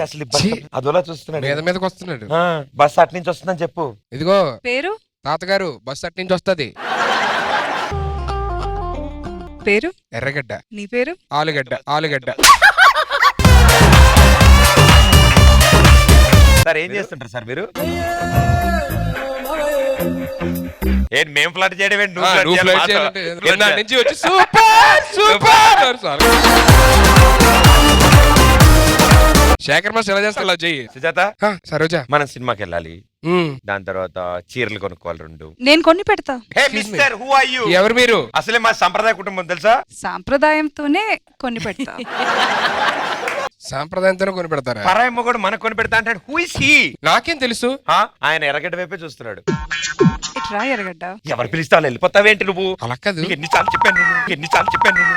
అసలు ఈ బస్ ఛీ. అదోలా చూస్తున్నాడు? మీద మీదకి వస్తున్నాడు. ఆ, బస్ అటు నుంచి వస్తుందని చెప్పు. ఇదిగో పేరు? తాతగారు బస్ అటు నుంచి వస్తది. పేరు? ఎర్రగడ్డ. నీ పేరు? ఆలుగడ్డ ఆలుగడ్డ. సార్ ఏం చేస్తుంటారు సార్ మీరు? ఏంటి మేము ఫ్లడ్ చేయడం ఏంటి? నువ్వు ఆ, flirt నువ్వు చేయాలి flirt మాతో? చేయాలంటే ఎన్నాళ్ళ నుంచి వచ్చి super super sir. Shekhar mass ఎలా చేస్తా అలా చెయ్యి. సుజాత ఆ, సరోజా. మనం సినిమాకి వెళ్ళాలి ఉమ్, దాని తర్వాత చీరలు కొనుక్కోవాలి రెండు. నేను కొన్ని పెడతా. Hey. Mister who are you? ఎవరు మీరు? అసలే మా సంప్రదాయ కుటుంబం తెలుసా? సాంప్రదాయంతోనే కొన్ని పెడతా. సాంప్రదాయంతోనే కొని పెడతారా? పరాయి మొగడు మనకు కొని పెడతా అంటే హూ ఇస్ హీ నాకేం తెలుసు? ఆయన ఎర్రగడ్డ వైపే చూస్తున్నాడు. ఇట్రా ఎరగడ్డ ఎవరు పిలిస్తే వాళ్ళు వెళ్ళిపోతావేంటి నువ్వు? అలా కాదు. నీకు ఎన్నిసార్లు చెప్పాను నేను ఎన్నిసార్లు చెప్పాను నేను.